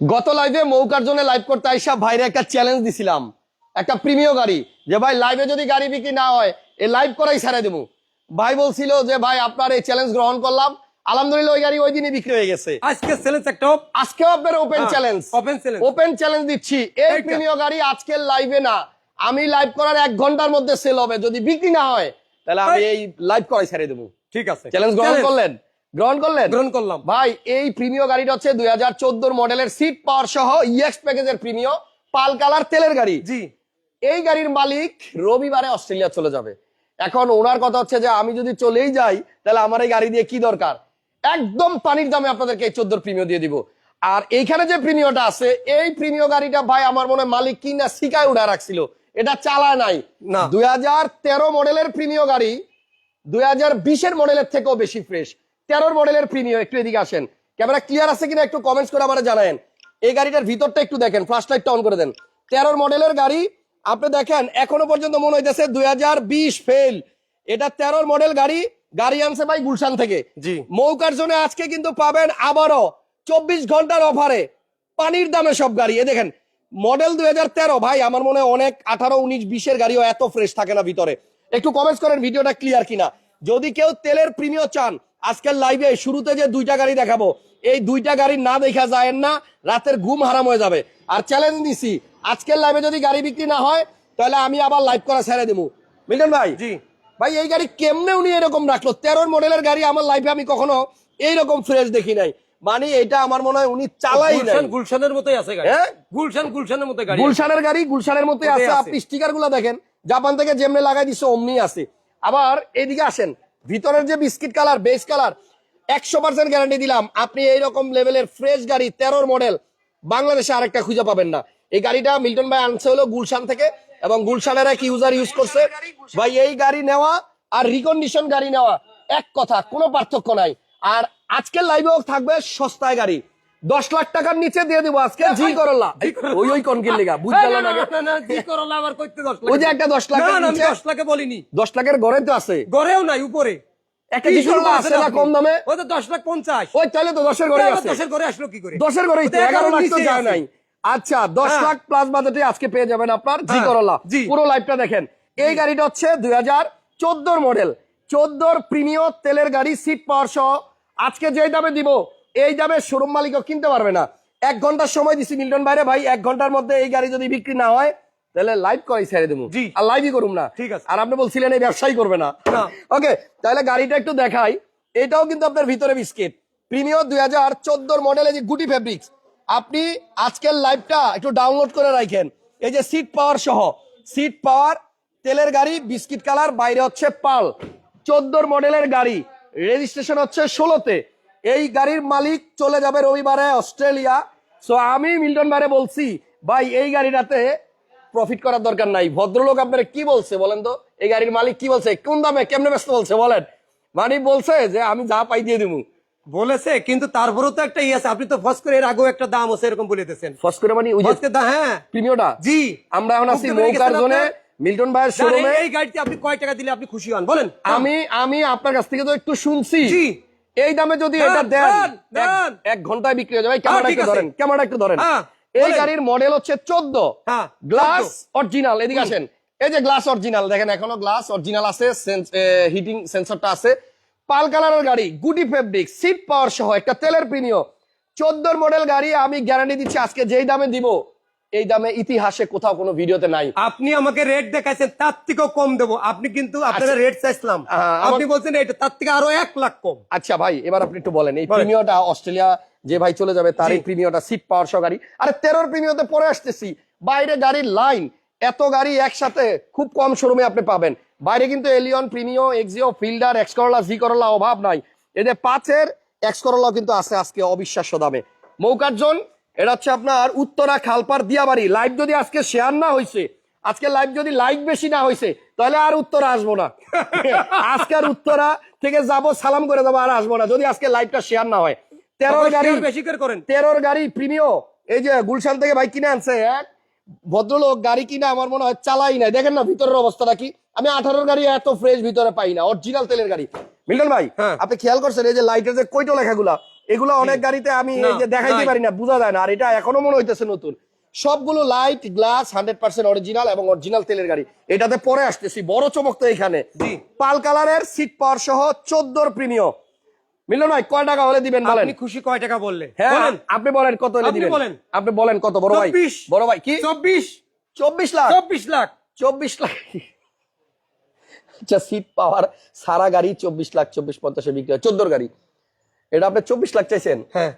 গত লাইভে মৌকার জন্য লাইভ করতে আইসা ভাইরে একটা চ্যালেঞ্জ দিছিলাম। একটা প্রিমিয় গাড়ি। যে ভাই লাইভে যদি গাড়ি বিক্রি না হয় এই লাইভ করাই ছেড়ে দেবো। ভাই বলছিল যে ভাই আপনার এই চ্যালেঞ্জ গ্রহণ করলাম। আলহামদুলিল্লাহ ওই গাড়ি ওই দিনই বিক্রি হয়ে গেছে। আজকে চ্যালেঞ্জ একটা আজকেও আপনার ওপেন চ্যালেঞ্জ। ওপেন চ্যালেঞ্জ দিচ্ছি। এই। প্রিমিয় গাড়ি আজকের লাইভে না। আমি লাইভ করার এক ঘণ্টার মধ্যে সেল হবে। যদি বিক্রি না হয় তাহলে আমি এই লাইভ করাই ছেড়ে দেবো। ঠিক আছে। চ্যালেঞ্জ গ্রহণ করলেন? গ্রহণ করলেন? গ্রহণ করলাম। ভাই এই প্রিমিয় গাড়িটা হচ্ছে দুই হাজার মডেলের সিট পাওয়ার সহ ইএক্স প্যাকেজের প্রিমিয় পাল কালার তেলের গাড়ি। জি। এই গাড়ির মালিক রবিবারে অস্ট্রেলিয়া চলে যাবে। এখন ওনার কথা হচ্ছে যে আমি যদি চলেই যাই তাহলে আমার এই গাড়ি দিয়ে কি দরকার? একদম পানির দামে আপনাদেরকে এই চোদ্দোর প্রিমিয় দিয়ে দিব। আর এইখানে যে প্রিমিয়টা আছে এই প্রিমিয় গাড়িটা ভাই আমার মনে হয় মালিক কিনা শিকায় উঠা রাখছিল। এটা চালায় নাই। না। দুই হাজার তেরো মডেলের প্রিমিয় গাড়ি দুই হাজার বিশের মডেলের থেকেও বেশি ফ্রেশ তেরোর মডেলের প্রিমিয় একটু এদিকে আসেন। ক্যামেরা ক্লিয়ার আছে কিনা একটু কমেন্টস করে আমার জানায়েন। এই গাড়িটার ভিতরটা একটু দেখেন ফ্লাশ লাইটটা অন করে দেন। তেরোর মডেলের গাড়ি আপনি দেখেন এখনও পর্যন্ত মনে হইতেছে দুই হাজার বিশ ফেল এটা তেরোর মডেল গাড়ি গাড়ি আনছে ভাই গুলশান থেকে। জি। মৌকার জন্য আজকে কিন্তু পাবেন আবারও চব্বিশ ঘণ্টার অফারে পানির দামে সব গাড়ি। এ দেখেন মডেল দুই হাজার তেরো ভাই আমার মনে হয় অনেক আঠারো উনিশ বিশের গাড়িও এত ফ্রেশ থাকে না ভিতরে। একটু কমেন্টস করেন ভিডিওটা ক্লিয়ার কিনা। যদি কেউ তেলের প্রিমিয় চান আজকের লাইভে শুরুতে যে দুইটা গাড়ি দেখাবো এই দুইটা গাড়ি না দেখা যায় না রাতের ঘুম হারাম হয়ে যাবে। আর চ্যালেঞ্জ দিছি আজকের লাইভে যদি গাড়ি বিক্রি না হয় তাহলে আমি আবার লাইভ করা ছেড়ে দেবো। মিল্টন ভাই? জি। ভাই এই গাড়ি কেমনে উনি এরকম রাখল? তেরোর মডেলের গাড়ি আমার লাইফে আমি কখনো এইরকম ফ্রেশ দেখি নাই। মানে এটা আমার মনে হয় উনি চালাই নাই। গুলশানের মতোই আছে হ্যাঁ? গুলশান গুলশানের মতো গাড়ি। গুলশানের গাড়ি গুলশানের মতোই আছে। আছে। আপনি স্টিকারগুলো দেখেন জাপান থেকে যেমনি লাগাই দিচ্ছে অমনি আছে। আবার এদিকে আসেন ভিতরের যে বিস্কিট কালার, বেস কালার, একশো পার্সেন্ট গ্যারান্টি দিলাম। আপনি এইরকম লেভেলের ফ্রেশ গাড়ি, তেরোর মডেল বাংলাদেশে আরেকটা খুঁজে পাবেন না। এই গাড়িটা মিল্টন ভাই আনছে হলো গুলশান থেকে, এবং গুলশানের এক ইউজার ইউজ করছে। ভাই, এই গাড়ি নেওয়া আর রিকন্ডিশন গাড়ি নেওয়া, এক কথা, কোনো পার্থক্য নাই। আর আজকের লাইভেও থাকবে সস্তায় গাড়ি। দশ লাখ টাকার নিচে দিয়ে দেবো আজকে জি করলা। ওই ওই কনকিল লিগা করলা আবার কইতে দশ লাখ ওই যে একটা দশ লাখ না, না, আমি দশ লাখে বলিনি। দশ লাখের ঘরে তো আছে। গড়েও নাই উপরে। একটা আছে না কম দামে? ওই তো দশ লাখ পঞ্চাশ। ওই তাহলে তো দশের ঘরে আছে। দশের ঘরে আসলো কি করে? দশের এগারো লাখ তো যায় নাই। আচ্ছা দশ হ্যাঁ। লাখ প্লাস বাজেটে আজকে পেয়ে যাবেন আপনার। জি হ্যাঁ, করলা। পুরো লাইফটা দেখেন। এই গাড়িটা হচ্ছে দুই হাজার চোদ্দোর মডেল চোদ্দোর প্রিমিয় তেলের গাড়ি সিট পাওয়ার সহ। আজকে যেই দামে দিব এই দামে শোরুম মালিকও কিনতে পারবে না। এক ঘণ্টার সময় দিছি মিল্টন বাইরে ভাই এক ঘণ্টার মধ্যে এই গাড়ি যদি বিক্রি না হয় তাহলে লাইভ করাই ছেড়ে দেবো। আর লাইভই করুম না। ঠিক আছে। আর আপনি বলছিলেন এই ব্যবসায়ী করবে না। না। ওকে তাহলে গাড়িটা একটু দেখাই। এটাও কিন্তু আপনার ভিতরে বিস্কিট প্রিমিয়র দুই হাজার চোদ্দোর মডেলে যে গুটি ফেব্রিক্স আপনি আজকের লাইভটা একটু ডাউনলোড করে রাখেন। এই যে সিট পাওয়ার সহ। সিট পাওয়ার তেলের গাড়ি বিস্কিট কালার বাইরে হচ্ছে পাল। চোদ্দোর মডেলের গাড়ি। রেজিস্ট্রেশন হচ্ছে ষোলোতে। এই গাড়ির মালিক চলে যাবে রবিবারে অস্ট্রেলিয়া। সো আমি মিল্টন বারে বলছি ভাই এই গাড়িটাতে প্রফিট করার দরকার নাই। ভদ্রলোক আপনারা কি বলছে বলেন তো? এই গাড়ির মালিক কি বলছে? কোন দামে কেমনে ব্যস্ত বলছে বলেন? মানে বলছে যে আমি যা পাই দিয়ে দিব বলেছে কিন্তু তারপরেও তো একটা ইয়ে আছে। আপনি তো ফস করে এর আগেও একটা দাম আছে এরকম বলে দিয়েছেন ফস করে মানে ওই যে হ্যাঁ। প্রিমিয়টা জি। আমরা এখন আছি নৌকার জোনে। মিল্টন ভাইয়ের শোরুমে এই গাড়িতে আপনি কয় টাকা দিলে আপনি খুশি হন? বলেন আমি আমি আপনার কাছ থেকে তো একটু শুনছি। জি। এই দামে যদি এটা দেন। এক- ঘন্টায় বিক্রি হয়ে যাবে। ক্যামেরা একটু ধরেন ক্যামেরা একটু ধরেন। হ্যাঁ, এই গাড়ির মডেল হচ্ছে চোদ্দ। হ্যাঁ, গ্লাস 14 অরিজিনাল এদিকে আসেন। এই যে গ্লাস অরিজিনাল দেখেন এখনও গ্লাস অরিজিনাল আছে হিটিং সেন্সরটা আছে। পাল কালারের গাড়ি গুডি ফেব্রিক সিট পাওয়ার সহ একটা তেলের প্রিমিয় চোদ্দোর মডেল গাড়ি আমি গ্যারান্টি দিচ্ছি আজকে যেই দামে দিব এই দামে ইতিহাসে কোথাও কোনো ভিডিওতে নাই। আপনি আমাকে রেট দেখাইছেন তার থেকেও কম দেবো। আপনি কিন্তু আপনারা রেট চাইছিলাম। আচ্ছা। হ্যাঁ, আপনি বলছেন এটা তার থেকে আরও এক লাখ কম। আচ্ছা ভাই এবার আপনি একটু বলেন এই। প্রিমিয়টা অস্ট্রেলিয়া যে ভাই চলে যাবে তার এই প্রিমিয়টা সিট পাওয়ার সহ গাড়ি। আরে তেরোর প্রিমিয়তে পরে আসতেছি। বাইরে গাড়ির লাইন এত গাড়ি একসাথে খুব কম শোরুমে আপনি পাবেন। বাইরে কিন্তু Allion Premio Axio Fielder X Corolla G Corolla অভাব নাই। এদের পাঁচের এক্স করলা কিন্তু আছে আজকে অবিশ্বাস্য দামে। মৌকার মৌকার্জন এটা হচ্ছে আপনার উত্তরা খালপার দিয়াবাড়ি। লাইভ যদি আজকে শেয়ার না হয়েছে আজকে লাইভ যদি লাইক বেশি না হয়েছে তাহলে আর উত্তরা আসব না। আজকে আর উত্তরা থেকে যাব সালাম করে যাব আর আসব না যদি আজকে লাইভটা শেয়ার না হয়। তেরোর গাড়ি বেশি করে করেন। তেরোর গাড়ি প্রিমিয় এই যে গুলশান থেকে ভাই কিনে আনছে এক। ভদ্রলোক গাড়ি কিনে আমার মনে হয় চালাই নাই। দেখেন না ভিতরের অবস্থাটা কি? আমি আঠারোর গাড়ি এত ফ্রেশ ভিতরে পাই না অরিজিনাল তেলের গাড়ি। মিল্টন ভাই হ্যাঁ। আপনি খেয়াল করছেন এই যে লাইটের যে কৈটো লেখাগুলা? এগুলো অনেক গাড়িতে আমি দেখাইতে পারি না বোঝা যায় না। আর এটা এখনও মনে হইতেছে নতুন। সবগুলো light glass hundred percent original এবং অরিজিনাল তেলের গাড়ি। এটাতে পরে আসতেছি বড় চমক তো এখানে। পাল কালারের সিট পাওয়ার সহ চোদ্দোর প্রিমিয়ম মিলল নয় কয় টাকা হলে দিবেন বলেন? আপনি খুশি কয় টাকা বললে? হ্যাঁ আপনি বলেন কত হলে দিবেন? বলেন। আপনি বলেন কত বড় ভাই। বড় ভাই কি? চব্বিশ। চব্বিশ লাখ? চব্বিশ লাখ। চব্বিশ লাখ। আচ্ছা সিট পাওয়ার সারা গাড়ি চব্বিশ লাখ চব্বিশ পঞ্চাশে বিক্রি হয়। চোদ্দোর গাড়ি। এটা আপনি চব্বিশ লাখ চাইছেন? হ্যাঁ।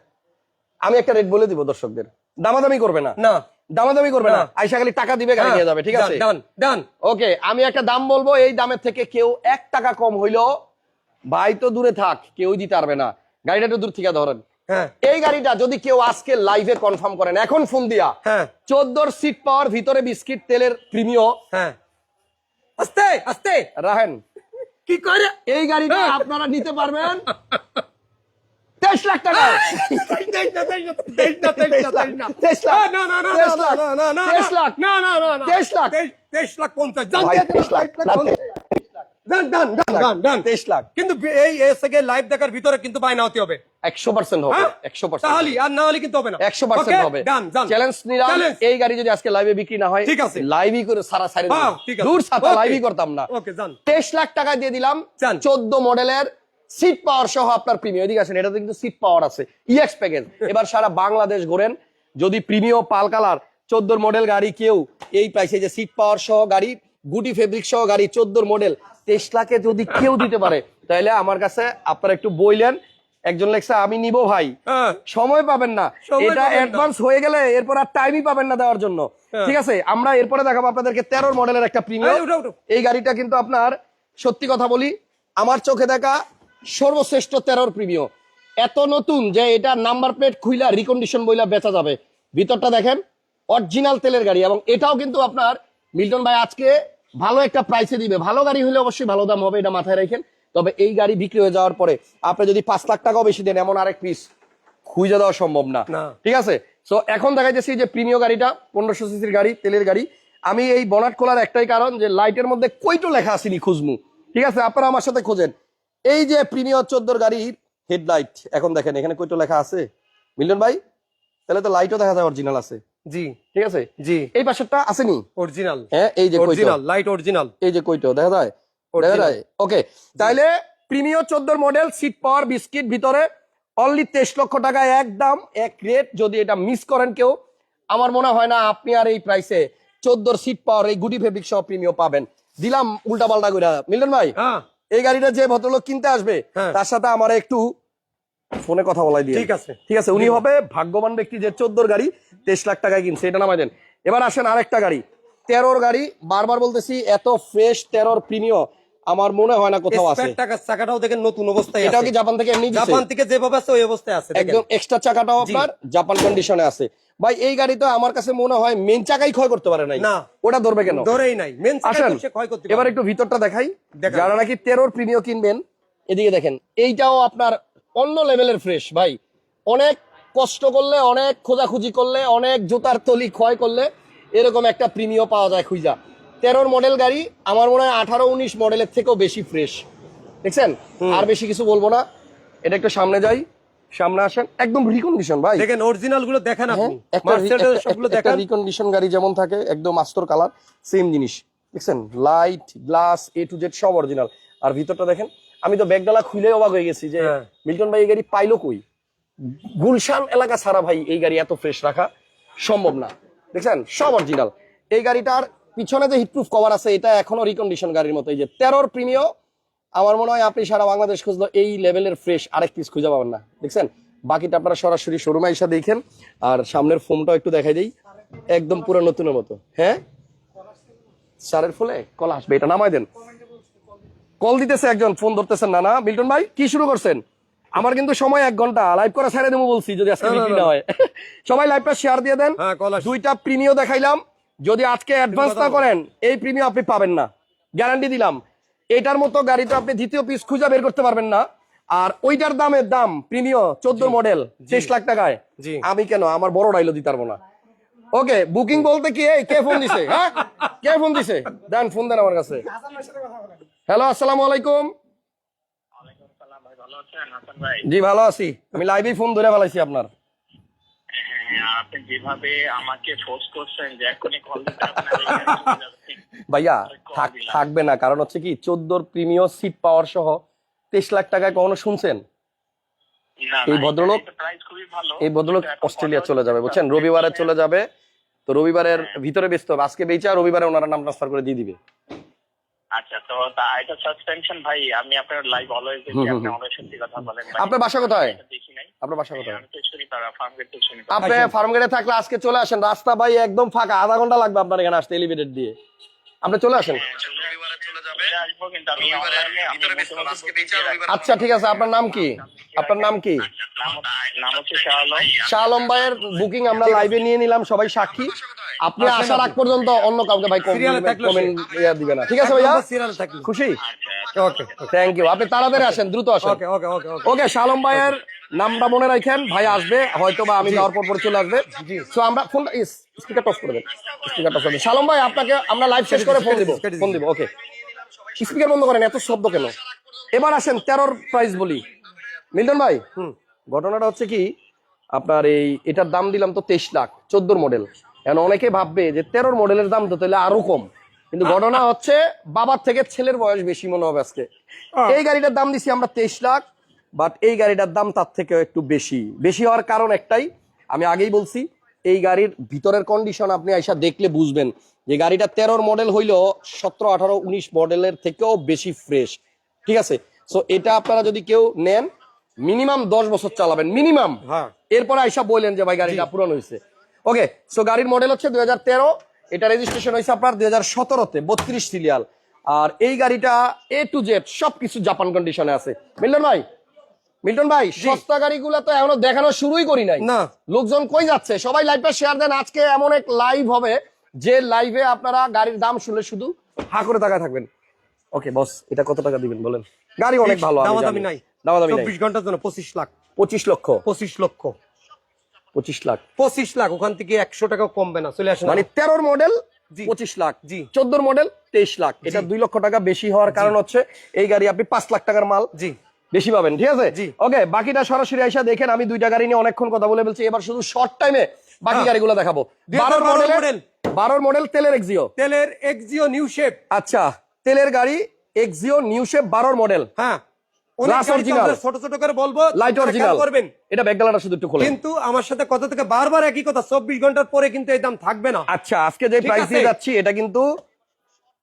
আমি একটা রেট বলে দিব দর্শকদের। দামাদামি করবে না। না। দামাদামি করবে না। আইসা খালি টাকা দিবে গাড়ি নিয়ে যাবে ঠিক আছে? ডান ডান। ওকে আমি একটা দাম বলব এই দামের থেকে কেউ এক টাকা কম হইল ভাই তো দূরে থাক কেউ দিতে পারবে না। গাড়িটা একটু দূর থেকে ধরেন। হ্যাঁ। এই গাড়িটা যদি কেউ আজকে লাইভে কনফার্ম করেন এখন ফোন দিয়া। হ্যাঁ। চোদ্দোর সিট পাওয়ার ভিতরে বিস্কিট তেলের হ্যাঁ। আস্তে আস্তে। রাহেন কি করে? এই গাড়িটা আপনারা নিতে পারবেন। তেইশ লাখ টাকা তেইশ লাখ তেইশ লাখ পঞ্চাশ কিন্তু এই এসে লাইভ দেখার ভিতরে কিন্তু বায়না হতে হবে একশো পার্সেন্ট হবে হ্যাঁ? একশো পার্সেন্ট তাহলে আর না হলে কিন্তু হবে না একশো পার্সেন্ট হবে. চ্যালেঞ্জ নিলাম এই গাড়ি যদি আজকে লাইভে বিক্রি না হয় ঠিক আছে। লাইভই করে সারা হ্যাঁ, দূর সাথে লাইভই করতাম না ওকে তেইশ লাখ টাকা দিয়ে দিলাম। চোদ্দ মডেলের সিট পাওয়ার সহ আপনার প্রিমিয়াম এদিকে আসেন এটাতে কিন্তু সিট পাওয়ার আছে। ইএক্স প্যাকেজ এবার সারা বাংলাদেশ ঘোরেন। যদি প্রিমিয়াম পাল কালার চোদ্দোর মডেল গাড়ি কেউ এই প্রাইসে যে সিট পাওয়ার সহ গাড়ি গুটি ফেব্রিক সহ গাড়ি চোদ্দোর মডেল লাখে যদি কেউ দিতে পারে তাহলে আমার কাছে আপনারা একটু বইলেন একজন লেখছে আমি নিব ভাই। হ্যাঁ। সময় পাবেন না। এটা অ্যাডভান্স হয়ে গেলে এরপর আর টাইমই পাবেন না দেওয়ার জন্য। হ্যাঁ। ঠিক আছে? আমরা এরপরে দেখাবো আপনাদেরকে তেরোর মডেলের একটা প্রিমিয়াম। এই গাড়িটা কিন্তু আপনার সত্যি কথা বলি আমার চোখে দেখা সর্বশ্রেষ্ঠ তেরোর প্রিমিয়াম এত নতুন যে এটা নাম্বার প্লেট খুইলা রিকন্ডিশন বইলা বেচা যাবে। ভিতরটা দেখেন অরিজিনাল তেলের গাড়ি এবং এটাও কিন্তু আপনার মিল্টন ভাই আজকে ভালো একটা প্রাইসে দিবে। ভালো গাড়ি হলে অবশ্যই ভালো দাম হবে এটা মাথায় রাখেন। তবে এই গাড়ি বিক্রি হয়ে যাওয়ার পরে আপনি যদি পাঁচ লাখ টাকাও বেশি দেন এমন আরেক পিস খুঁজে দেওয়া সম্ভব না। ঠিক আছে? সো এখন দেখাইতেছি যে প্রিমিয় গাড়িটা পনেরোশো সিসির গাড়ি তেলের গাড়ি। আমি এই বনাট খোলার একটাই কারণ যে লাইটের মধ্যে কইটো লেখা আসেনি খুঁজমু। ঠিক আছে? আপনারা আমার সাথে খোঁজেন। এই যে প্রিমিয়র চোদ্দোর গাড়ির হেডলাইট এখন দেখেন এখানে কইটো লেখা আছে? মিলন ভাই তাহলে তো লাইটও দেখা যায় অরিজিনাল আছে। জি ঠিক আছে? জি। এই পাশেরটা আসেনি? অরিজিনাল হ্যাঁ এই যে অরিজিনাল লাইট অরিজিনাল এই যে কইটো দেখা যায়? দেখা যায়? ওকে তাইলে প্রিমিয় চোদ্দোর মডেল সিট পাওয়ার বিস্কিট ভিতরে অনলি তেইশ লক্ষ টাকা একদম এক রেট যদি এটা মিস করেন কেউ আমার মনে হয় না আপনি আর এই প্রাইসে চোদ্দোর সিট পাওয়ার এই গুটি ফেব্রিক সহ প্রিমিয় পাবেন। দিলাম উল্টা পাল্টা করে মিলন ভাই হ্যাঁ। এই গাড়িটা যে ভদ্রলোক কিনতে আসবে হ্যাঁ। তার সাথে আমার একটু ফোনে কথা বলাই দিয়ে ঠিক আছে। ঠিক আছে উনি হবে ভাগ্যবান ব্যক্তি যে চোদ্দোর গাড়ি তেইশ লাখ টাকায় কিনছে এটা নামাই দেন এবার আসেন আরেকটা গাড়ি তেরোর গাড়ি বারবার বলতেছি এত ফ্রেশ তেরোর প্রিমিয় আমার মনে হয় না কোথাও আছে। টাকার চাকাটাও দেখেন নতুন অবস্থায় এটাও কি জাপান থেকে এমনি জাপান থেকে যেভাবে আছে ওই অবস্থায় আছে একদম এক্সট্রা চাকাটাও আপনার জাপান কন্ডিশনে আছে। ভাই এই গাড়ি তো আমার কাছে মনে হয় মেন চাকাই ক্ষয় করতে পারে নাই। না। ওটা ধরবে কেন? ধরেই নাই। মেন আসেন সে ক্ষয় করতে এবার একটু ভিতরটা দেখাই। দেখান। যারা নাকি তেরোর প্রিমিয় কিনবেন এদিকে দেখেন এইটাও আপনার অন্য লেভেলের ফ্রেশ ভাই। অনেক কষ্ট করলে অনেক খোঁজাখুঁজি করলে অনেক জুতার তলি ক্ষয় করলে এরকম একটা প্রিমিয় পাওয়া যায় খুঁজা। তেরোর মডেল গাড়ি আমার মনে হয় আঠারো উনিশ মডেলের থেকেও বেশি ফ্রেশ দেখছেন? আর বেশি কিছু বলব না। এটা একটু সামনে যাই। সামনে আসেন। একদম রিকন্ডিশন ভাই। দেখেন অরিজিনালগুলো দেখেন আপনি। হ্যাঁ, সবগুলো দেখেন। রিকন্ডিশন গাড়ি যেমন থাকে একদম আস্তর কালার সেম জিনিস। দেখছেন? Light glass A to Z সব অরিজিনাল আর ভিতরটা দেখেন আমি তো ব্যাগডালা খুলে অবাক হয়ে গেছি যে হ্যাঁ। মিল্টন ভাই এই গাড়ি পাইলো কই? গুলশান এলাকা ছাড়া ভাই এই গাড়ি এত ফ্রেশ রাখা সম্ভব না। দেখছেন? সব অরিজিনাল এই গাড়িটার পিছনে যে হিটপ্রুফ কভার আছে এটা এখনও রিকন্ডিশন গাড়ির মতো এই যে তেরোর প্রিমিয় আমার মনে হয় আপনি সারা বাংলাদেশ খুঁজলো এই লেভেলের ফ্রেশ আরেক পিস খুঁজে পাবেন না। দেখছেন? বাকিটা আপনারা সরাসরি শোরুমে এসে দেখেন। আর সামনের ফোমটাও একটু দেখাই দিই। একদম পুরো নতুনের মতো। হ্যাঁ? সারের ফলে কল আসবে এটা নামাই দেন। কল দিতেছে একজন ফোন ধরতেছেন না না? মিল্টন ভাই কি শুরু করছেন? আমার কিন্তু সময় এক ঘণ্টা। লাইভ করা ছেড়ে দেবো বলছি যদি আজকে বিক্রি না। হয়। সবাই লাইভটা শেয়ার দিয়ে দেন। হ্যাঁ। দুইটা প্রিমিয় দেখাইলাম। যদি আজকে অ্যাডভান্স না করেন এই প্রিমিয় আপনি পাবেন না। গ্যারান্টি দিলাম। এটার মতো গাড়ি তো আপনি দ্বিতীয় পিস খুঁজে বের করতে পারবেন না। আর ওইটার দামের দাম প্রিমিয় চোদ্দ মডেল তেইশ লাখ টাকায়। জি। আমি কেন? আমার বড় ডাইলো দিতে পারব না। ওকে বুকিং বলতে কি? এই কে ফোন দিছে? হ্যাঁ? কে ফোন দিছে? দেন ফোন দেন আমার কাছে। হ্যালো আসসালামু আলাইকুম। ভালো আছেন? হাসান ভাই। জি ভালো আছি। আমি লাইভেই ফোন ধরে ফেলাইছি আপনার। আপনি যেভাবে আমাকে ফোর্স করছেন যে এখনই কল দিতে। ভাইয়া থাকবে না কারণ হচ্ছে কি চোদ্দোর প্রিমিয়ার সিট পাওয়ার সহ তেইশ লাখ টাকায় কখনো শুনছেন? এই ভদ্রলোক- এই ভদ্রলোক অস্ট্রেলিয়া চলে যাবে বুঝছেন? রবিবারে চলে যাবে তো রবিবারের ভিতরে ব্যস্ত হবে। আজকে বেচা রবিবারে ওনারা নাম ট্রান্সফার করে দিয়ে দিবে। আচ্ছা তো তা এটা সাসপেনশন ভাই আমি আপনার লাইভ অলওয়েজ দেখি আপনি অনেক সত্যি কথা বলেন আপনার বাসা কোথায়? আপনার বাসা কোথায়? আমি তো শুনি ফার্ম গেট তো আপনি ফার্ম গেটে থাকলে আজকে চলে আসেন রাস্তা ভাই একদম ফাঁকা আধা ঘণ্টা লাগবে আপনার এখানে আসতে এলিভেটেড দিয়ে। আপনি চলে আসেন? চলে যাবে। আচ্ছা ঠিক আছে আপনার নাম কি? আপনার নাম কি? শাহ আলম ভাইয়ের বুকিং আমরা লাইভে নিয়ে নিলাম সবাই সাক্ষী। আপনি আসার আগ পর্যন্ত অন্য কাউকে ভাই কমেন্ট দিবে না। ঠিক আছে ভাইয়া? খুশি? ওকে থ্যাংক ইউ আপনি তাড়াতাড়ি আসেন দ্রুত আসেন। ওকে ওকে ওকে ওকে ওকে শালম ভাইয়ের নামটা মনে রাখেন। ভাই আসবে হয়তো বা আমি যাওয়ার পর পর চলে আসবে। সো আমরা ফোন স্পিকার টফ করে দেন। স্পিকার টফ করে শালম ভাই আপনাকে আমরা লাইভ শেষ করে ফোন দিব। ফোন দিব ওকে স্পিকার বন্ধ করেন এত শব্দ কেন? এবার আসেন তেরোর প্রাইস বলি। মিল্টন ভাই হুম ঘটনাটা হচ্ছে কি আপনার এই এটার দাম দিলাম তো তেইশ লাখ চোদ্দোর মডেল এখন অনেকে ভাববে যে তেরোর মডেলের দাম তো তাহলে আরও কম। কিন্তু ঘটনা হচ্ছে বাবার থেকে ছেলের বয়স বেশি মনে হবে আজকে। এই গাড়িটার দাম দিছি আমরা তেইশ লাখ বাট এই গাড়িটার দাম তার থেকেও একটু বেশি। বেশি হওয়ার কারণ একটাই আমি আগেই বলছি এই গাড়ির ভিতরের কন্ডিশন আপনি আইসা দেখলে বুঝবেন যে গাড়িটা তেরোর মডেল হইল সতেরো আঠারো উনিশ মডেলের থেকেও বেশি ফ্রেশ ঠিক আছে? সো এটা আপনারা যদি কেউ নেন মিনিমাম দশ বছর চালাবেন মিনিমাম হ্যাঁ। এরপরে আইসা বললেন যে ভাই গাড়িটা পুরন হয়েছে ওকে সো গাড়ির মডেল হচ্ছে দুই হাজার তেরো এটা রেজিস্ট্রেশন হয়েছে আপনার দুই হাজার সতেরোতে বত্রিশ সিরিয়াল আর এই গাড়িটা এ টু জেড সবকিছু জাপান কন্ডিশনে আছে। মিল্টন ভাই? মিল্টন ভাই সস্তা গাড়িগুলো তো এখনও দেখানো শুরুই করি নাই। না। লোকজন কই যাচ্ছে? সবাই লাইভটা শেয়ার দেন আজকে এমন এক লাইভ হবে যে লাইভে আপনারা গাড়ির দাম শুনলে শুধু হা করে তাকায় থাকবেন। ওকে বস এটা কত টাকা দিবেন বলেন? গাড়ি অনেক ভালো জানি। নাই। দামাদামি নাই। চব্বিশ ঘণ্টার জন্য পঁচিশ লাখ। পঁচিশ লক্ষ। পঁচিশ লক্ষ। পঁচিশ লাখ। পঁচিশ লাখ ওখান থেকে একশো টাকা কমবে না চলে আসেন মানে তেরোর মডেল জি। পঁচিশ লাখ। জি। চোদ্দোর মডেল তেইশ লাখ। এটা দুই লক্ষ টাকা বেশি হওয়ার কারণ হচ্ছে এই গাড়ি আপনি পাঁচ লাখ টাকার মাল। জি। বেশি পাবেন ঠিক আছে? ওকে বাকিটা সরাসরি আইসা দেখেন আমি দুইটা গাড়ি নিয়ে অনেকক্ষণ কথা বলে বলছি এবার শুধু শর্ট টাইমে বাকি হ্যাঁ। গাড়িগুলো দেখাবো। 2012 বারোর মডেল মডেল। বারোর মডেল তেলের এক্সিও তেলের এক্সিও নিউ শেপ আচ্ছা তেলের গাড়ি এক্সিও নিউ শেপ বারোর মডেল হ্যাঁ। ছোট ছোট করে বলব লাইট অরিজিনাল করবেন। এটা ব্যাকগ্রাউন্ডটা শুধু একটু খোলেন। কিন্তু আমার সাথে কথা থেকে বারবার একই কথা চব্বিশ ঘণ্টার পরে কিন্তু এই দাম থাকবে না। আচ্ছা আজকে যে প্রাইস দিয়ে যাচ্ছি এটা কিন্তু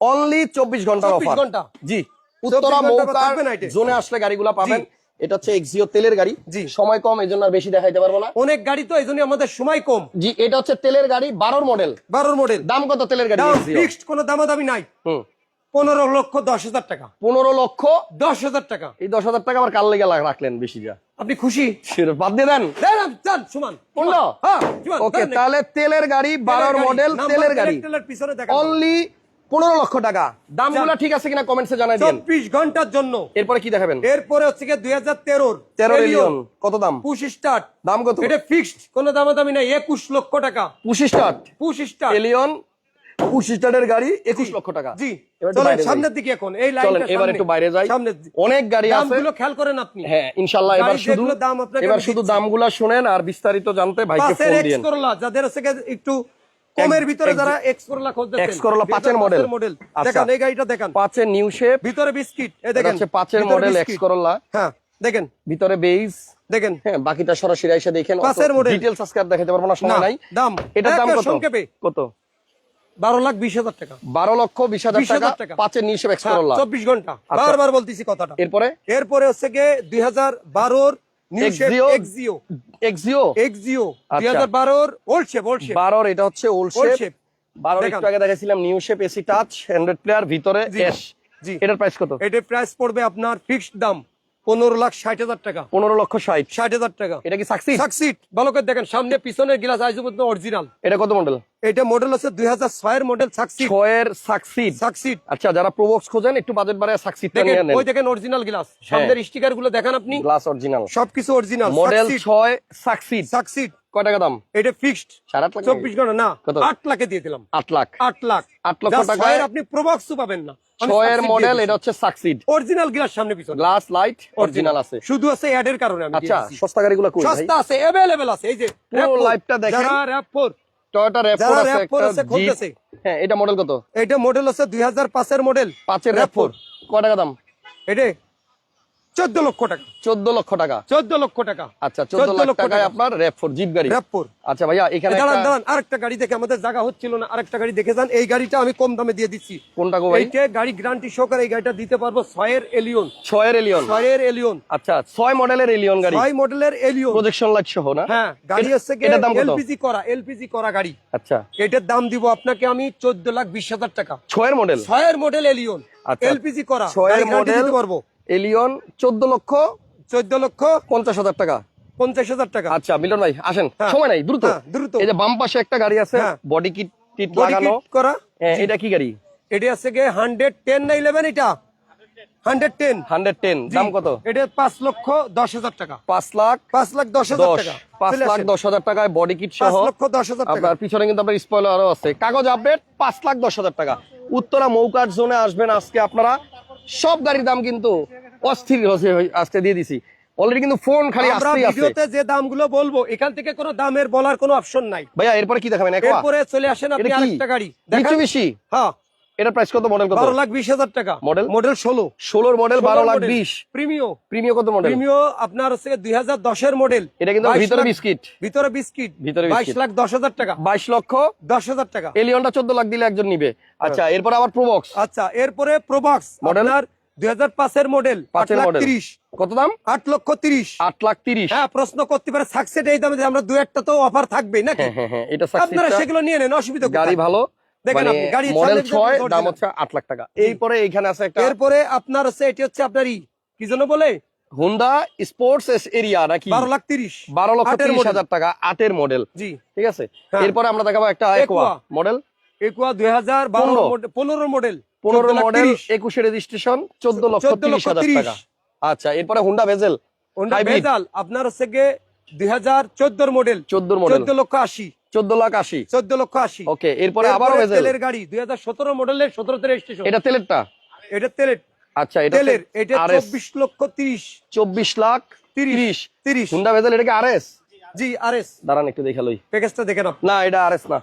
অনলি চব্বিশ ঘণ্টার অফার ঘণ্টা। জি। উত্তরা মৌকার। জোনে আসলে গাড়িগুলো পাবেন। এটা হচ্ছে এক্সিও তেলের গাড়ি। জি। সময় কম এই জন্য আর বেশি দেখাইতে পারব না। অনেক গাড়ি তো এই জন্য আমাদের সময় কম। জি এটা হচ্ছে তেলের গাড়ি বারোর মডেল বারোর মডেল দাম কত তেলের গাড়ি? ফিক্সড কোনো দামাদামি নাই। হুম। পনেরো লক্ষ দশ হাজার টাকা। পনেরো লক্ষ দশ হাজার টাকা। এই দশ হাজার টাকা আবার কাল লেগে রাখলেন বেশি যা? আপনি খুশি? বাদ দিয়ে দেন। সমান। পনেরো? হ্যাঁ ওকে তাহলে তেলের গাড়ি বারোর মডেল তেলের গাড়ি। অনলি পনেরো লক্ষ টাকা। দামগুলো ঠিক আছে কিনা কমেন্টসে জানাই দিন। চব্বিশ ঘণ্টার জন্য। এরপরে কি দেখাবেন? এরপরে হচ্ছে গিয়ে দুই হাজার তেরোর তেরো এলিয়ন কত দাম? পুশ স্টার্ট দাম কত? এটা ফিক্সড কোনো দামাদামি নাই একুশ লক্ষ টাকা। Push start push start push স্টার্টের গাড়ি একুশ লক্ষ টাকা। জি। সামনের দিকে এখন এই লাইনটা এবার একটু বাইরে যাই। সামনে অনেক গাড়ি আছে। দামগুলো খেয়াল করেন আপনি। হ্যাঁ এবার শুধু দাম আপনাকে এবার শুধু দিচ্ছি। দামগুলা শুনেন আর বিস্তারিত জানতে ভাইকে ফোন করলা যাদের হচ্ছে একটু কমের ভিতরে যারা এক্স করলা খুঁজতেছেন। X Corolla পাঁচের model। মডেল আচ্ছা। দেখেন এই গাড়িটা দেখেন। পাঁচের নিউ শেপ ভিতরে বিস্কিট এই দেখেন। হচ্ছে পাঁচের মডেল এক্স। করল্লা হ্যাঁ দেখেন। ভিতরে বেইজ দেখেন। হ্যাঁ বাকিটা সরাসরি এসে দেখেন। পাঁচের আজকে দেখাতে পারব না সময় নাই। দাম। এটার দাম কত? সংক্ষেপে। কত? বারো লাখ বিশ হাজার টাকা। বারো লক্ষ বিশ হাজার 20,000 টাকা। পাঁচের নিউ শেপ এক্স করল্লা চব্বিশ ঘণ্টা। আচ্ছা। বারবার বলতেছি কথাটা। এরপরে? এরপরে হচ্ছে গিয়ে দুই হাজার বারোর এটা হচ্ছে বারোর একটু আগে দেখাইছিলাম new shape AC touch player ভিতরে। এটার প্রাইস কত? এটার প্রাইস পড়বে আপনার ফিক্সড দাম। পনেরো লাখ ষাট হাজার টাকা। পনেরো লক্ষ ষাট। ষাট হাজার টাকা। এটা কি সাকসিস সাকসিট ভালো করে দেখেন সামনে পিছনের গ্লাস পর্যন্ত অরিজিনাল এটা কত মডেল এটা মডেল হচ্ছে দুই হাজার ছয়ের মডেল সাকসিট ছয়ের সাকসিড সাকসিট আচ্ছা যারা প্রোবক্স খোঁজেন একটু বাজেট বাড়ায় সাকসিডটা দেখেন ওই দেখেন অরিজিনাল গ্লাস সামনের স্টিকারগুলো দেখেন আপনি। গ্লাস অরিজিনাল সবকিছু অরিজিনাল মডেল ছয় সাকসিড সাকসিট কয় টাকা দাম? এটা ফিক্সড সাড়ে আট লাখ। চব্বিশ ঘণ্টা না আট লাখে দিয়ে দিলাম। আট লাখ। আট লাখ। আট লক্ষ ছয়ের আপনি প্রবক্সও পাবেন না। ছয়ের মডেল এটা হচ্ছে সাকসিড অরিজিনাল গ্লাস সামনে পিছনে। গ্লাস লাইট অরিজিনাল আছে। শুধু আছে অ্যাডের কারণে আমি আচ্ছা সস্তা গাড়িগুলো কই সস্তা আছে अवेलेबल আছে এই যে পুরো RAV4, লাইভটা দেখেন। যারা RAV4 টয়োটা র‍্যাভ4 যারা আছে একটা খুলতেছে। হ্যাঁ এটা মডেল কত? এটা মডেল আছে দুই হাজার পাঁচের মডেল পাঁচের র‍্যাভ4 কত টাকা দাম? এটা চোদ্দ লক্ষ টাকা। 14 লক্ষ টাকা। চোদ্দ লক্ষ টাকা। আচ্ছা 14 লাখ লক্ষ টাকায় টাকা। আপনার র‍্যাভ4 জিপ গাড়ি। RAV4 আচ্ছা ভাইয়া এখানে দাঁড়ান দাঁড়ান আরেকটা গাড়ি দেখে আমাদের জায়গা হচ্ছিল না। আরেকটা গাড়ি দেখে যান। এই গাড়িটা আমি কম দামে দিয়ে দিচ্ছি। কোনটা গো ভাই? এইটা গাড়ি গ্যারান্টি সহকারে এই গাড়িটা দিতে পারব ছয়ের এলিয়ন ছয়ের এলিয়ন ছয়ের এলিয়ন আচ্ছা ছয় মডেলের এলিয়ন গাড়ি। ছয় মডেলের এলিয়ন প্রজেকশন লাইট সহ না? হ্যাঁ গাড়ি হচ্ছে কত? এলপিজি করা এলপিজি করা গাড়ি। আচ্ছা। এটার দাম দিব আপনাকে আমি চোদ্দ লাখ বিশ হাজার টাকা। ছয়ের মডেল? ছয়ের মডেল এলিয়ন আচ্ছা। এলপিজি করা ছয়ের মডেল দিতে পারব। এলিয়ন 14 লক্ষ চোদ্দ লক্ষ পঞ্চাশ হাজার টাকা। পঞ্চাশ হাজার টাকা। আচ্ছা মিলন ভাই আসেন। হ্যাঁ। সময় নাই দ্রুত। হ্যাঁ, দ্রুত। এই যে বাম পাশে একটা গাড়ি আছে। বডি কিট টিট লাগানো। করা। হ্যাঁ, এটা কি গাড়ি? এটা আছে গিয়ে হান্ড্রেড টেন না ইলেভেন এটা? হান্ড্রেড টেন হান্ড্রেড টেন দাম কত? এটা পাঁচ লক্ষ দশ হাজার টাকা। পাঁচ লাখ পাঁচ লাখ দশ হাজার টাকা। পাঁচ লাখ। দশ হাজার টাকায় বডি কিট সহ লক্ষ দশ হাজার টাকা। আপনার পিছনে কিন্তু আপনার স্পয়লার আরও আছে। কাগজ আপডেট পাঁচ লাখ দশ হাজার টাকা। উত্তরা মৌকার জোনে আসবেন আজকে আপনারা। সব গাড়ির দাম কিন্তু অস্থির আজকে দিয়ে দিছি। অলরেডি কিন্তু ফোন খালি আছে ভিডিওতে যে দামগুলো বলব এখান থেকে কোনো দামের বলার কোনো অপশন নাই। ভাইয়া এরপরে কি দেখাবেন? এরপরে চলে আসেন আপনি আরেকটা গাড়ি। দেখেন। বেশি হ্যাঁ। এটা প্রাইস কত মডেল কত? বারো লাখ বিশ হাজার টাকা। Model? মডেল ষোলো। ষোলোর মডেল বারো লাখ বিশ। প্রিমিও প্রিমিয় কত মডেল প্রিমিও আপনার হচ্ছে দুই হাজার দশের মডেল এটা কিন্তু ভিতরে বিস্কিট। ভিতরে বিস্কিট। ভিতরে বাইশ বিস্কিট। লাখ দশ হাজার টাকা। বাইশ লক্ষ দশ হাজার টাকা। এলিয়নটা চোদ্দ লাখ দিলে একজন নিবে। আচ্ছা এরপর আবার প্রবক্স আচ্ছা এরপরে প্রোবক্স? মডেল দুই হাজার পাঁচের মডেল আট পাঁচের লাখ মডেল তিরিশ। কত দাম? আট লক্ষ তিরিশ। আট লাখ তিরিশ। হ্যাঁ প্রশ্ন করতে পারে সাকসেট এই দামে আমরা দু একটা তো অফার থাকবে নাকি? হ্যাঁ হ্যাঁ হ্যাঁ এটা আপনারা সেগুলো নিয়ে নেন অসুবিধা গাড়ি ভালো মানে মডেল সামনে দাম হচ্ছে আট লাখ টাকা। এরপরে এইখানে আছে একটা এরপরে আপনার হচ্ছে এটি হচ্ছে আপনার কি জন্য বলে? হুন্ডা স্পোর্টস এরিয়া নাকি? বারো লাখ তিরিশ। বারো লক্ষ তিরিশ হাজার টাকা আটের মডেল জি। ঠিক আছে। এরপরে আমরা দেখাবো একটা একোয়া মডেল একুয়া দুই হাজার বারো পনেরো। পনেরো মডেল পনেরো মডেল একুশে রেজিস্ট্রেশন চোদ্দ লক্ষ তিরিশ হাজার টাকা। আচ্ছা এরপরে হুন্ডা ভেজেল হোন্ডা। ভেজাল আপনার হচ্ছে গিয়ে দুই হাজার চোদ্দোর মডেল চোদ্দোর মডেল চোদ্দ লক্ষ আশি। চোদ্দ লাখ আশি। চোদ্দ লক্ষ আশি। ওকে এরপরে ভেজেল তেলের গাড়ি দুই হাজার সতেরো মডেলের সতেরোতে রেজিস্ট্রেশন এটা তেলেরটা? এটা তেলের। আচ্ছা এটা তেলের এটা চব্বিশ লক্ষ তিরিশ। চব্বিশ লাখ তিরিশ তিরিশ। হুন্ডা ভেজেল এটা কি আর এস জি আর এস দাঁড়ান একটু দেখে লই। প্যাকেজটা দেখেন আপনি না এটা আর এস না।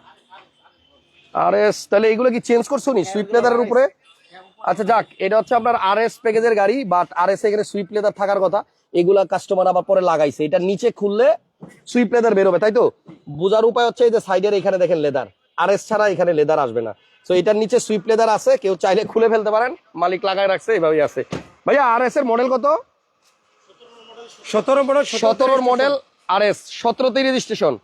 আর এস তাহলে এগুলো কি চেঞ্জ করছ নি? সুইপ লেদারের উপরে? আচ্ছা যাক এটা হচ্ছে আপনার আর এস প্যাকেজের গাড়ি বাট আর এস এখানে সুইপ লেদার থাকার কথা। এগুলা কাস্টমার আবার পরে লাগাইছে। এটা নিচে খুললে সুইপ লেদার বেরোবে তাই তো? বোঝার উপায় হচ্ছে এই যে সাইডের এখানে দেখেন লেদার আর এস ছাড়া এখানে লেদার আসবে না। তো এটার নিচে সুইপ লেদার আছে কেউ চাইলে খুলে ফেলতে পারেন। মালিক লাগাই রাখছে এইভাবেই আছে। ভাইয়া আর এস এর মডেল কত? সতেরো মডেল সতেরোর মডেল আর এস সতেরোতে রেজিস্ট্রেশন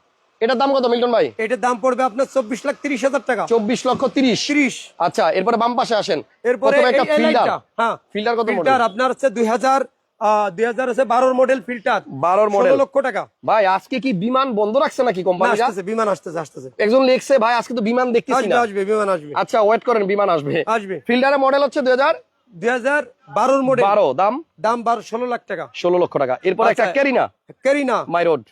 এটার দাম কত মিল্টন ভাই? এটার দাম পড়বে আপনার চব্বিশ লাখ তিরিশ হাজার টাকা। চব্বিশ লক্ষ তিরিশ। তিরিশ। আচ্ছা এরপরে বাম পাশে আসেন। এরপরে একটা লাইটটা, হ্যাঁ। ফিল্টার কত আপনার হচ্ছে দুই হাজার দুই হাজার বারোর মডেল ফিল্টার বারোর মডেল লক্ষ টাকা। ভাই আজকে কি বিমান বন্ধ রাখছে নাকি না, কোম্পানিটা আসতেছে বিমান আসতেছে আসতেছে। একজন লিখছে ভাই আজকে তো বিমান দেখতেছি আসবে না। আসবে বিমান আসবে। আচ্ছা ওয়েট করেন বিমান আসবে। আসবে। ফিল্টারের মডেল হচ্ছে দুই হাজার? দুই হাজার বারোর মডেল বারো দাম? দাম বারো ষোলো লাখ টাকা। ষোলো লক্ষ টাকা। এরপর একটা আচ্ছা। Carina my road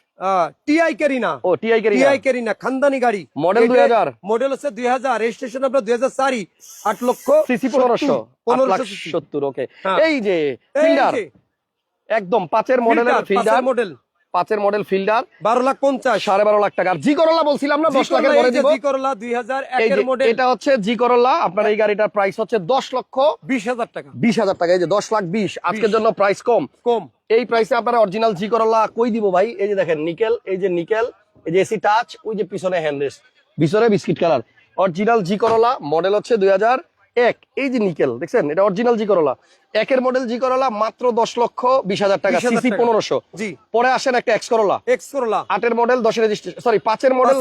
TI Carina O TI Carina TI Carina খানদানি গাড়ি। Model 2000 মডেল হচ্ছে দুই হাজার। রেজিস্ট্রেশন আপনার দুই হাজার চারি আট লক্ষ সিসি পনেরোশো। পনেরোশো সিসি। সত্তর ওকে হ্যাঁ। এই যে এই যে, একদম পাঁচের মডেলের ফিল্টার মডেল পাঁচের মডেল ফিল্টার বারো লাখ পঞ্চাশ। সাড়ে বারো লাখ টাকা। জি করলা বলছিলাম না দশ লাখের পরে দিব। জি করলা দুই হাজার এটা হচ্ছে জি করলা আপনার এই গাড়িটার প্রাইস হচ্ছে দশ লক্ষ বিশ হাজার টাকা। বিশ হাজার টাকা। এই যে দশ লাখ বিশ আজকের জন্য প্রাইস কম। কম। এই প্রাইসে আপনারা অরিজিনাল জি করলা কই দিব ভাই? এই যে দেখেন নিকেল এই যে নিকেল এই যে এসি টাচ ওই যে পিছনে হ্যান্ডরেস পিছনে বিস্কিট কালার অরিজিনাল জি করলা মডেল হচ্ছে দুই হাজার এক এই যে নিকেল দেখছেন? এটা অরিজিনাল জি করলা একের মডেল জি করলা মাত্র দশ লক্ষ বিশ হাজার টাকা সিসি। পনেরোশো। জি। পরে আসেন একটা এক্স করলা এক্স করলা আটের মডেল দশের রেজিস্ট্রেশন সরি পাঁচের মডেল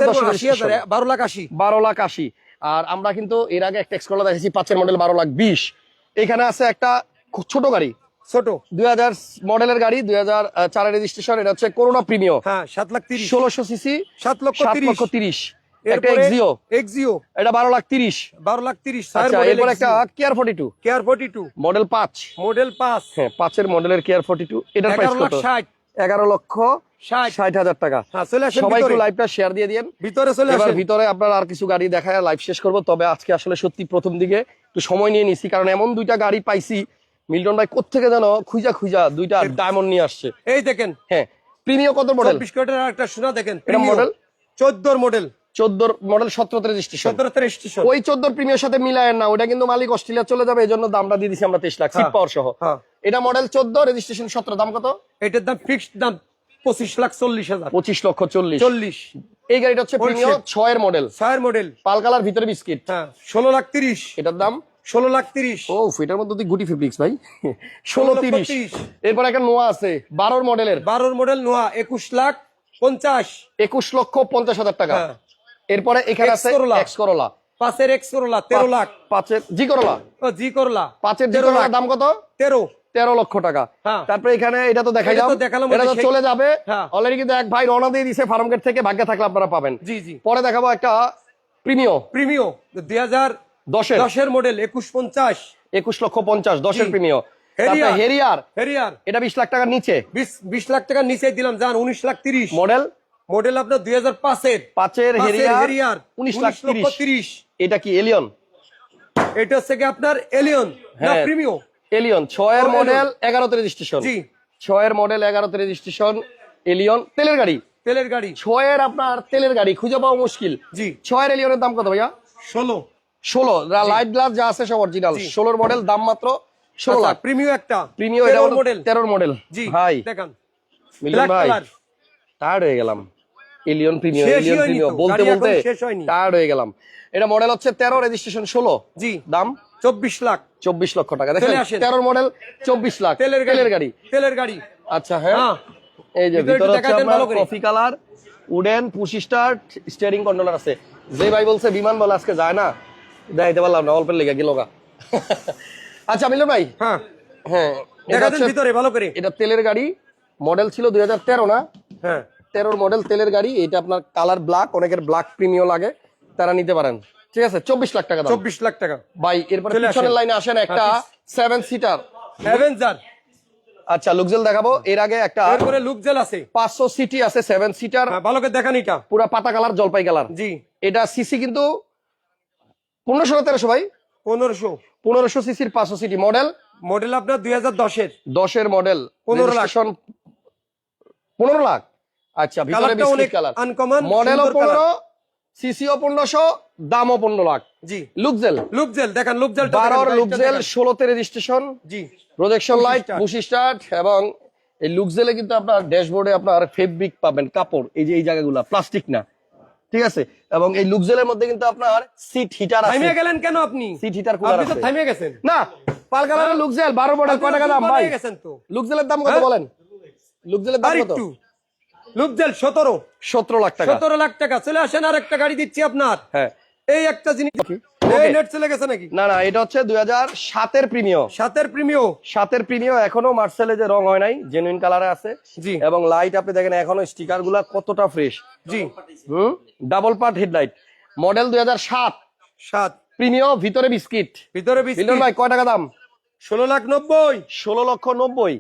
বারো লাখ আশি। বারো লাখ আশি। আর আমরা কিন্তু এর আগে একটা এক্সকলা দেখেছি পাঁচের মডেল বারো লাখ বিশ। এখানে আছে একটা খুব ছোট গাড়ি। ছোট। দুই হাজার মডেলের গাড়ি দুই হাজার চারের রেজিস্ট্রেশন এটা হচ্ছে করোনা প্রিমিয় হ্যাঁ সাত লাখ তিরিশ। ষোলোশো সিসি সাত লক্ষ সাত লক্ষ তিরিশ। একটা এক্সিও এক্সিও এটা বারো লাখ তিরিশ। বারো লাখ তিরিশ আচ্ছা এরপর একটা care forty two care forty two model পাঁচ। মডেল পাঁচ। হ্যাঁ পাঁচের মডেলের কেয়ার ফোর্টি টু এটার প্রাইস এগারো কত? ষাট। এগারো লক্ষ ষাট। ষাট হাজার টাকা। হ্যাঁ চলে আসেন সবাই একটু ভিতরে। লাইভটা শেয়ার দিয়ে দিন ভিতরে চলে এবার ভিতরে আপনার আর কিছু গাড়ি দেখায় লাইভ শেষ করব। তবে আজকে আসলে সত্যি প্রথম দিকে একটু সময় নিয়ে নিছি কারণ এমন দুইটা গাড়ি পাইছি মিল্টন ভাই কোথেকে যেন খুঁজা খুঁজা দুইটা ডায়মন্ড নিয়ে আসছে। এই দেখেন। হ্যাঁ প্রিমিয় কত মডেল চব্বিশ কোটের একটা শোনা দেখেন। এটা model? চোদ্দোর মডেল চোদ্দোর মডেল সতেরোতে রেজিস্ট্রেশন সতেরোতে রেজিস্ট্রেশন ওই চোদ্দোর প্রিমিয়ার সাথে মিলায় না ওটা কিন্তু মালিক অস্ট্রেলিয়া চলে যাবে এই জন্য দামটা দিয়ে দিছি আমরা তেইশ লাখ। সিট হ্যাঁ, পাওয়ার সহ। হ্যাঁ। এটা মডেল চোদ্দ রেজিস্ট্রেশন সতেরো। দাম কত? এটার দাম ফিক্সড দাম পঁচিশ লাখ চল্লিশ হাজার। পঁচিশ লক্ষ চল্লিশ। চল্লিশ। এই গাড়িটা হচ্ছে ছয়ের মডেল ছয়ের মডেল পাল কালার ভিতরে বিস্কিট। হ্যাঁ ষোলো লাখ তিরিশ। এটার দাম? ষোলো লাখ তিরিশ। ও এটার মধ্যে তুই গুটি ফেব্রিক্স ভাই। ষোলো তিরিশ। এরপর একটা নোয়া আছে বারোর মডেলের বারোর মডেল নোয়া একুশ লাখ পঞ্চাশ। একুশ লক্ষ পঞ্চাশ হাজার টাকা। এরপরে এখানে আছে এক্স করোলা পাঁচের এক্স করলা তেরো লাখ। পাঁচের জি করোলা ও জি করলা পাঁচের জি করোলা দাম কত? তেরো। তেরো লক্ষ টাকা। হ্যাঁ। তারপরে এখানে এটা তো এটা দেখালাম, এটা তো চলে যাবে। হ্যাঁ। অলরেডি কিন্তু এক ভাই রওনা দিয়ে দিছে ফার্ম গেট থেকে ভাগ্যে থাকলে আপনারা পাবেন। জি জি। পরে দেখাবো একটা প্রিমিয় প্রিমিও দুই হাজার দশের। দশের মডেল একুশ পঞ্চাশ। একুশ লক্ষ পঞ্চাশ দশের। প্রিমিয় হেরিয়ার। হেরিয়ার হেরিয়ার এটা বিশ লাখ টাকার নিচে। বিশ বিশ লাখ টাকার নিচে দিলাম যান উনিশ লাখ তিরিশ। মডেল মডেল আপনার দুই হাজার পাঁচের। পাঁচের হেরিয়ার উনিশ লাখ তিরিশ। এটা কি এলিয়ন এটা হচ্ছে কি আপনার এলিয়ন। প্রিমিও এলিয়ন ছয়ের মডেল। এগারোতে রেজিস্ট্রেশন জি। ছয়ের মডেল এগারোতে রেজিস্ট্রেশন এলিয়ন তেলের গাড়ি। তেলের গাড়ি। ছয়ের আপনার তেলের গাড়ি খুঁজে পাওয়া মুশকিল। জি। ছয়ের এলিয়নের দাম কত ভাইয়া? ষোলো। ষোলো। লাইট গ্লাস যা আছে সব অরিজিনাল ষোলোর মডেল দাম মাত্র ষোলো লাখ। প্রিমিও একটা। তেরোর মডেল তেরোর মডেল জি ভাই দেখান। ভাই টায়ার্ড হয়ে গেলাম। এলিয়ন প্রিমিয়াম শেষই এলিয়ন প্রিমিয়াম বলতে বলতে। টায়ার্ড হয়ে গেলাম। এটা মডেল হচ্ছে তেরো রেজিস্ট্রেশন ষোলো। জি। দাম? চব্বিশ লাখ। চব্বিশ লক্ষ টাকা। দেখেন চলে আসেন। তেরোর মডেল চব্বিশ লাখ। তেলের গাড়ি। তেলের গাড়ি। তেলের গাড়ি। আচ্ছা হ্যাঁ। হ্যাঁ। এই যে ভিতরে হচ্ছে আপনার coffee colour wooden push start steering controller আছে। যে ভাই বলছে বিমান বলে আজকে যায় না দেখাইতে পারলাম না অল্পের লেগে গেল আচ্ছা মিলন ভাই। হ্যাঁ। হ্যাঁ ভিতরে ভালো করে। এটা তেলের গাড়ি মডেল ছিল দুই হাজার তেরো না? হ্যাঁ। তেরোর মডেল তেলের গাড়ি এটা আপনার কালার ব্ল্যাক অনেকের ব্ল্যাক প্রিমিয় লাগে তারা নিতে পারেন। ঠিক আছে? চব্বিশ লাখ টাকা চব্বিশ লাখ টাকা। ভাই এরপরে পিছনের লাইনে আসেন একটা হ্যাঁ, সেভেন সিটার অ্যাভেঞ্জার আচ্ছা লুকজেল দেখাবো। এর আগে একটা এরপরে লুকজেল আছে। পাঁচশো সিটি আছে সেভেন সিটার হ্যাঁ ভালো করে দেখান এটা। পুরা পাতা কালার জলপাই কালার জি। এটা সিসি কিন্তু পনেরোশো না তেরোশো ভাই? পনেরোশো। পনেরোশো সিসির পাঁচশো সিটি মডেল মডেল আপনার দুই হাজার দশের। দশের মডেল 15 লাখ। পনেরো লাখ। আচ্ছা ভিতরে বিস্কিট কালার। আনকমন মডেলও পনেরো সিসিও পনেরোশো দামও পনেরো লাখ। জি। লুকজেল লুকজেল দেখেন লুকজেল বারোর লুকজেল ষোলোতে রেজিস্ট্রেশন জি। প্রজেকশন লাইট পুশ স্টার্ট এবং এই লুকজেলে কিন্তু আপনার ড্যাশবোর্ডে আপনার ফেব্রিক পাবেন কাপড় এই যে এই জায়গাগুলো প্লাস্টিক না। ঠিক আছে? এবং এই লুকজেলের মধ্যে কিন্তু আপনার সিট হিটার আছে। থামিয়ে গেলেন কেন আপনি? সিট হিটার কুলার আপনি তো থামিয়ে গেছেন। না পালকালারের লুকজেল বারো মডেল কয় টাকা দাম ভাই? গেছেন তো। লুকজেলের দাম কত হ্যাঁ? বলেন? লুকজেলের দাম কত? লুকজেল সতেরো। সতেরো লাখ টাকা। সতেরো লাখ টাকা। চলে আসেন আর একটা গাড়ি দিচ্ছি আপনার। হ্যাঁ। এই একটা জিনিস না না এটা হচ্ছে দুই হাজার সাতের প্রিমিয় সাতের সাতের প্রিমিয় এখনও মার্সেলে যে রং হয় নাই জেনুইন কালারে আছে। জি। এবং লাইট আপনি দেখেন এখনও স্টিকারগুলা কতটা ফ্রেশ জি। হুম? ডাবল পার্ট হেডলাইট মডেল দুই হাজার সাত। সাত। প্রিমিয় ভিতরে বিস্কিট। ভিতরে ভাই কয় টাকা দাম? ষোলো লাখ নব্বই। ষোলো লক্ষ নব্বই।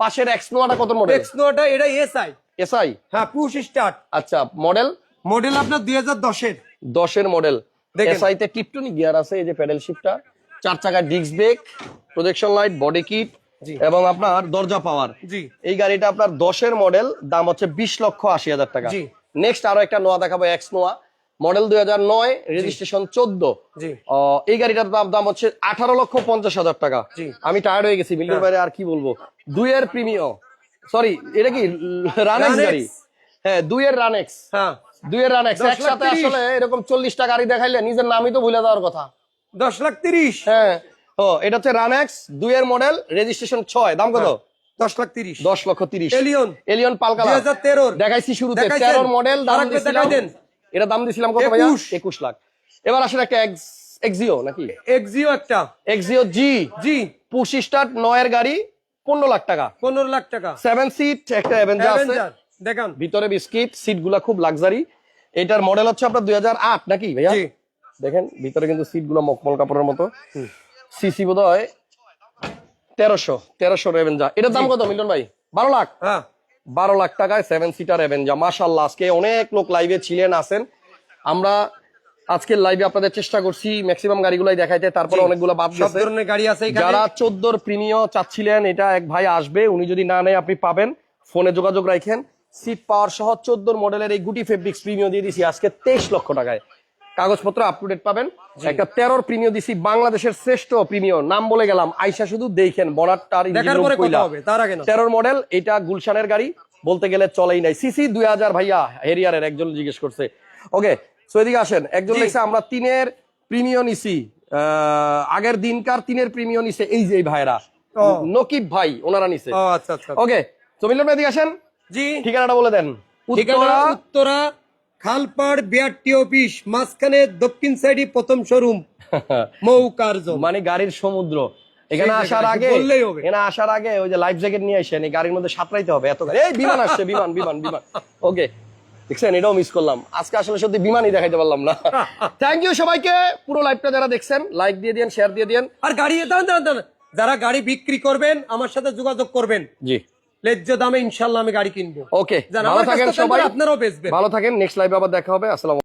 পাশের এক্স নোয়াটা কত মডেল এক্স নোটা এটা এসআই এসআই হ্যাঁ পুশ স্টার্ট আচ্ছা মডেল মডেল আপনার দুই হাজার দশের। দশের মডেল। এসআই তে টিপটনি গিয়ার আছে এই যে প্যাডেল শিফটটা চার চাকার disc brake projection light body kit এবং আপনার দরজা পাওয়ার জি। এই গাড়িটা আপনার দশের মডেল দাম হচ্ছে বিশ লক্ষ আশি হাজার টাকা। জি। নেক্সট আরও একটা নোয়া দেখাবো এক্স নোয়া মডেল দুই হাজার নয় রেজিস্ট্রেশন চোদ্দ। জি। এই গাড়িটার দাম দাম হচ্ছে আঠারো লক্ষ পঞ্চাশ হাজার টাকা। আমি টায়ার্ড হয়ে গেছি মিলিয়ন বাইরে আর কি বলব? দুইয়ের প্রিমিয় সরি এটা কি রানেক্স। গাড়ি? হ্যাঁ দুইয়ের রানেক্স হ্যাঁ। দুইয়ের রানেক্স একসাথে আসলে এরকম চল্লিশটা গাড়ি দেখাইলে নিজের নামই তো ভুলে দেওয়ার কথা। দশ লাখ তিরিশ। হ্যাঁ। ও এটা হচ্ছে রানেক্স দুইয়ের মডেল রেজিস্ট্রেশন ছয় দাম কত? দশ লাখ তিরিশ। দশ লক্ষ তিরিশ। এলিয়ন এলিয়ন পালকালা তেরোর দেখাইছি শুরুতে তেরোর মডেল দাম দেন। এটা দাম দিছিলাম কত ভাইয়া? একুশ। একুশ লাখ। এবার আসলে একটা এক্সিও নাকি? এক্সিও একটা। এক্সিও জি জি পুশ স্টার্ট নয়ের গাড়ি পনেরো লাখ টাকা। পনেরো লাখ টাকা। সেভেন সিট একটা আছে। দেখান। ভিতরে বিস্কিট সিটগুলা খুব লাক্সারি এটার মডেল হচ্ছে আপনার দুই হাজার আট নাকি ভাইয়া? দেখেন ভিতরে কিন্তু সিটগুলো মকমল কাপড়ের মতো। সিসি বোধ হয় তেরোশো তেরোশো রেভেঞ্জা এটার দাম কত মিলন ভাই? বারো লাখ? হ্যাঁ। বারো লাখ টাকায় সেভেন সিটার এভেঞ্জা মাশাল্লাহ আজকে অনেক লোক লাইভে ছিলেন আছেন। আমরা আজকের লাইভে আপনাদের চেষ্টা করছি ম্যাক্সিমাম গাড়িগুলাই দেখাইতে তারপরে। অনেকগুলো বাদ সব ধরনের গাড়ি আছে যারা চোদ্দোর প্রিমিয় চাচ্ছিলেন এটা এক ভাই আসবে উনি যদি না নেয় আপনি পাবেন। ফোনে যোগাযোগ রাখেন। সিট পাওয়ার সহ চোদ্দোর মডেলের এই গুটি ফেব্রিক্স প্রিমিয় দিয়ে দিছি আজকে তেইশ লক্ষ টাকায়। কাগজপত্র আপ টু ডেট পাবেন একটা তেরোর প্রিমিয় দিছি বাংলাদেশের শ্রেষ্ঠ প্রিমিয় নাম বলে গেলাম আইসা শুধু দেখেন না। তেরোর মডেল এটা গুলশানের গাড়ি বলতে গেলে চলেই নাই। সিসি দুই হাজার ভাইয়া হেরিয়ারের একজন জিজ্ঞেস করছে। ওকে সো এদিকে আসেন। একজন। লিখছে আমরা তিনের প্রিমিয় নিছি। আগের দিনকার তিনের প্রিমিয় নিছে এই যে ভাইরা নকিব ভাই ওনারা নিছে। আচ্ছা আচ্ছা। ওকে তো মিলন ভাই এদিকে আসেন। জি। ঠিকানাটা বলে দেন। উত্তরা উত্তরা খালপাড় বিআরটি অফিস মাঝখানে দক্ষিণ সাইডে প্রথম শোরুম মৌকার জোন মানে গাড়ির সমুদ্র। এখানে আসার আগে এখানে আসার আগে ওই যে লাইফ জ্যাকেট নিয়ে আসেন এই গাড়ির মধ্যে সাঁতরাইতে হবে এত গাড়ি এই বিমান আসছে বিমান বিমান বিমান। ওকে দেখছেন? এটাও মিস করলাম। আজকে আসলে সত্যি বিমানই দেখাইতে পারলাম না। থ্যাংক ইউ সবাইকে। পুরো লাইভটা যারা দেখছেন লাইক দিয়ে দিন শেয়ার দিয়ে দিন আর গাড়ি দাঁড়ান দাঁড়ান দাঁড়ান। যারা গাড়ি বিক্রি করবেন আমার সাথে যোগাযোগ করবেন। জি। লেজ্জ দামে ইনশাল্লাহ আমি গাড়ি কিনবো। ওকে ভালো থাকেন সবাই। আপনারাও বেচবেন। ভালো থাকেন নেক্সট লাইভে আবার দেখা হবে। আসসালাম